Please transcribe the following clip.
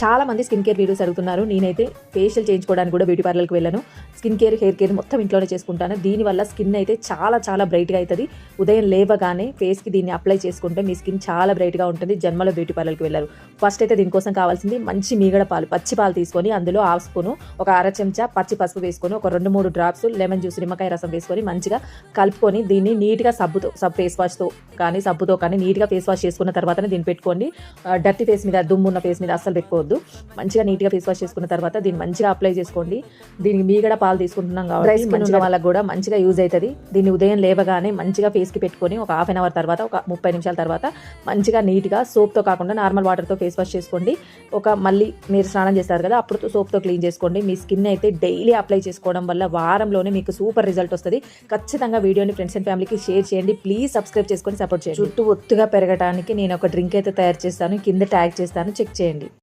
చాలా మంది skin care videos అడుగుతున్నారు. నేనైతే ఫేషియల్ చేయించుకోవడానికి కూడా బ్యూటీ పార్లర్కి వెళ్ళాను. స్కిన్ కేర్ హెయిర్ కేర్ మొత్తం ఇంట్లోనే చేసుకుంటాను. దీనివల్ల స్కిన్ అయితే చాలా చాలా బ్రైట్గా అవుతుంది ఉదయం లేవగానే ఫేస్కి దీన్ని అప్లై చేసుకుంటే మీ స్కిన్ చాలా బ్రైట్గా ఉంటుంది. జన్మలో బ్యూటీ పార్లర్కి వెళ్ళారు. ఫస్ట్ అయితే దీనికోసం కావాల్సింది మంచి మీగడ పాలు పచ్చి పాలు తీసుకొని అందులో హాఫ్ స్పూను ఒక అర చెంచా పచ్చి పసుపు వేసుకొని ఒక రెండు మూడు డ్రాప్స్ లెమన్ జ్యూస్ నిమ్మకాయ రసం వేసుకొని మంచిగా కలుపుకొని దీన్ని నీట్గా సబ్బుతో సబ్ ఫేస్ వాష్తో కానీ సబ్బుతో కానీ నీట్గా ఫేస్ వాష్ చేసుకున్న తర్వాతనే దీన్ని పెట్టుకోండి. డర్టీ ఫేస్ మీద దుమ్ము ఉన్న ఫేస్ మీద అస్సలు పెట్టుకోవద్దు. మంచిగా నీట్గా ఫేస్ వాష్ చేసుకున్న తర్వాత దీన్ని మంచిగా అప్లై చేసుకోండి. దీనికి మీగడ పాలు తీసుకుంటున్నాం కాబట్టి ఉన్న వాళ్ళకి కూడా మంచిగా యూజ్ అవుతుంది. దీన్ని ఉదయం లేవగానే మంచిగా ఫేస్కి పెట్టుకొని ఒక హాఫ్ అన్ అవర్ తర్వాత ఒక ముప్పై నిమిషాల తర్వాత మంచిగా నీట్గా సోప్తో కాకుండా నార్మల్ వాటర్తో ఫేస్ వాష్ చేసుకోండి. ఒక మళ్ళీ మీరు స్నానం చేస్తారు కదా అప్పుడు సోప్తో క్లీన్ చేసుకోండి. మీ స్కిన్ అయితే డైలీ అప్లై చేసుకోవడం వల్ల వారంలోనే మీకు సూపర్ రిజల్ట్ వస్తుంది. ఖచ్చితంగా వీడియోని ఫ్రెండ్స్ అండ్ ఫ్యామిలీకి షేర్ చేయండి. ప్లీజ్ సబ్స్క్రైబ్ చేసుకొని సపోర్ట్ చేయండి. జుట్టు ఒత్తుగా పెరగడానికి నేను ఒక డ్రింక్ అయితే తయారు చేస్తాను. కింద ట్యాగ్ చేస్తాను. చెక్ చేయండి.